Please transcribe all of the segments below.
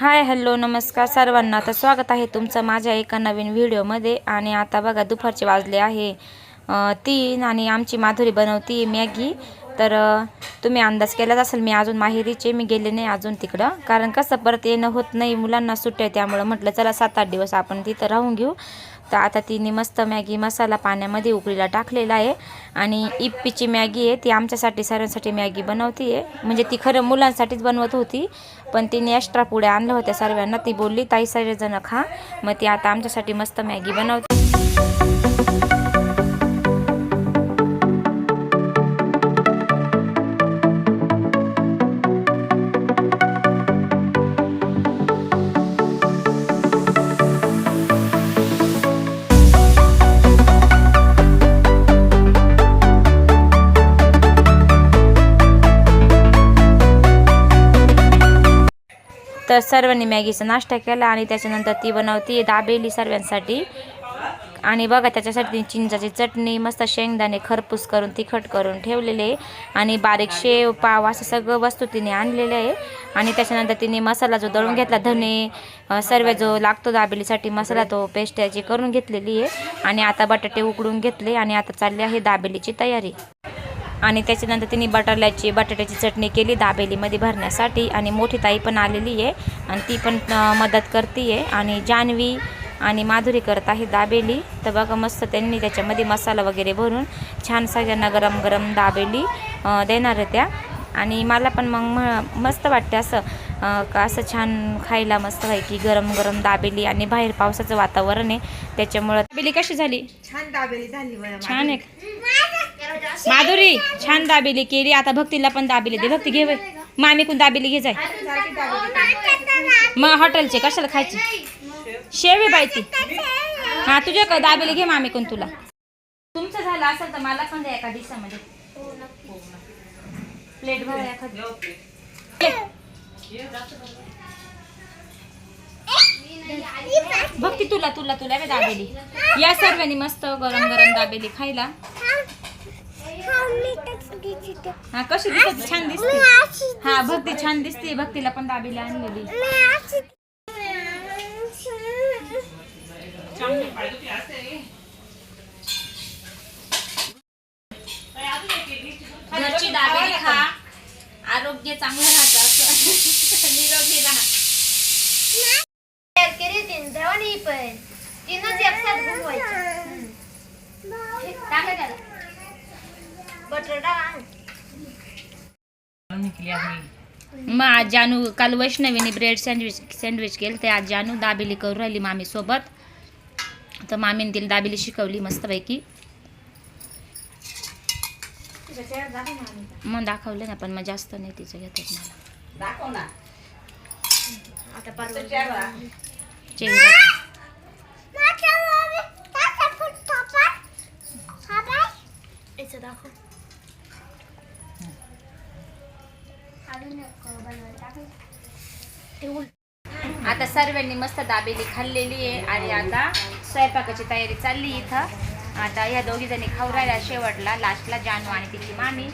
Hi hello नमस्कार सर्वांना. तर स्वागत आहे तुमचं माझ्या एका नवीन व्हिडिओमध्ये. आणि आता बघा दुपारचे वाजले आहे तीन आणि आमची माधुरी बनवती मॅगी. तर तुम्ही अंदाज केलाच असेल मी अजून माहेरीचे मी गेले नाही अजून तिकडं. कारण कसं परत येणं होत नाही मुलांना सुट्ट्या त्यामुळं म्हटलं चला सात आठ दिवस आपण तिथं राहून घेऊ. तर आता तिने मस्त मॅगी मसाला पाण्यामध्ये उकळीला टाकलेला आहे. आणि इप्पीची मॅगी आहे ती आमच्यासाठी सर्वांसाठी मॅगी बनवती आहे म्हणजे ती खरं मुलांसाठीच बनवत होती पण तिने एक्स्ट्रा पुढे आणलं होत्या सर्वांना. ती बोलली ताई सगळेजण खा. मग ती आता आमच्यासाठी मस्त मॅगी बनवते. तर सर्वांनी मॅगीचा नाश्ता केला आणि त्याच्यानंतर ती बनवती दाबेली सर्वांसाठी. आणि बघा त्याच्यासाठी ती चिंचाची चटणी मस्त शेंगदाणे खरपूस करून तिखट करून ठेवलेले. आहे आणि बारीक शेव पाव असं सगळं वस्तू तिने आणलेले आहे. आणि त्याच्यानंतर तिने मसाला जो दळून घेतला धने सर्व जो लागतो दाबेलीसाठी मसाला तो पेस्ट त्याची करून घेतलेली आहे. आणि आता बटाटे उकडून घेतले आणि आता चालली आहे दाबेलीची तयारी. आणि त्याच्यानंतर तिने बटाट्याची बटाट्याची चटणी केली दाबेलीमध्ये भरण्यासाठी. आणि मोठी ताई पण आलेली आहे आणि ती पण मदत करते आहे आणि जान्हवी आणि माधुरी करत आहे दाबेली. तर बघा मस्त त्यांनी त्याच्यामध्ये मसाला वगैरे भरून छान सगळ्यांना गरम गरम दाबेली देणार आहे त्या. आणि मला पण मग मस्त वाटते असं का असं छान खायला मस्त की गरम गरम दाबेली आणि बाहेर पावसाचं वातावरण आहे. त्याच्यामुळं दाबेली कशी झाली? छान दाबेली झाली छान आहे? माधुरी छान दाबेली केली. आता भक्तीला पण दाबेली दे. भक्ती घे बाई. मामी कोण दाबेली घे जाय. मग हॉटेलचे कशाला खायची? शेव आहे बाई ती. हा तुझ्या का दाबेली घे मामी कोण तुला. तुमचं झालं असेल तर मला पण द्या एका डिशामध्ये प्लेट भरा एखादी. भक्ती तुला तुला तुला दाबेली. या सर्वांनी मस्त गरम गरम दाबेली खायला. हा कशी दिसत? छान दिसते. हा भक्ती छान दिसते. भक्तीला पण दाबेली आणलेली घरची दाबेली खा. आरोग्य चांगलं राहतं असं. निरोगी राहा. केली तीन देवानी पण. तीनच एकसाथ घुमवायचे टाका त्याला. मग आज जानू काल वैष्णवीने ब्रेड सँडविच सँडविच केलं ते आज जानू दाबेली करू राहिली मामी सोबत तर मामीने तिला दाबेली शिकवली मस्तपैकी. मग दाखवलं ना पण मग जास्त नाही तिचं घेतात मला. दाखव ना. आता परवा चेहरा आता सर्वांनी मस्त दाबेली खाल्लेली आहे आणि आता स्वयंपाकाची तयारी चालली इथं. आता ह्या दोघी जणी खाऊ राहिल्या शेवटला लास्टला जानू आणि तिची मामी.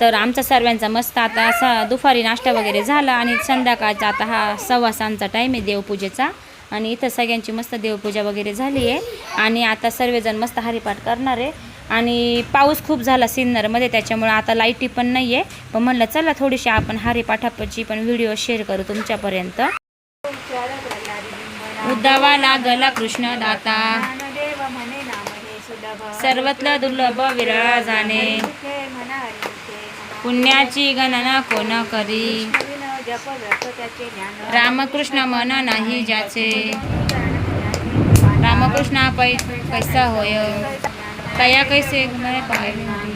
तर आमचा सर्वांचा मस्त आता असा दुपारी नाश्ता वगैरे झाला आणि संध्याकाळचा आता हा सव्वासांचा टाईम आहे देवपूजेचा. आणि इथं सगळ्यांची मस्त देवपूजा वगैरे झाली आहे. आणि आता सर्वजण मस्त हरिपाठ करणार आहे. आणि पाऊस खूप झाला सिन्नरमध्ये त्याच्यामुळं आता लाईटी पण नाही आहे पण म्हणलं चला थोडीशी आपण हरिपाठाची पण व्हिडिओ शेअर करू तुमच्यापर्यंत. उद्धावा लागला कृष्ण दाता देव सर्वत्र दुर्लभ विरळा जाणे पुण्याची गणना कोण करी? रामकृष्ण मन नाही ज्याचे. रामकृष्ण पै पैसा होय. तया कैसे पाय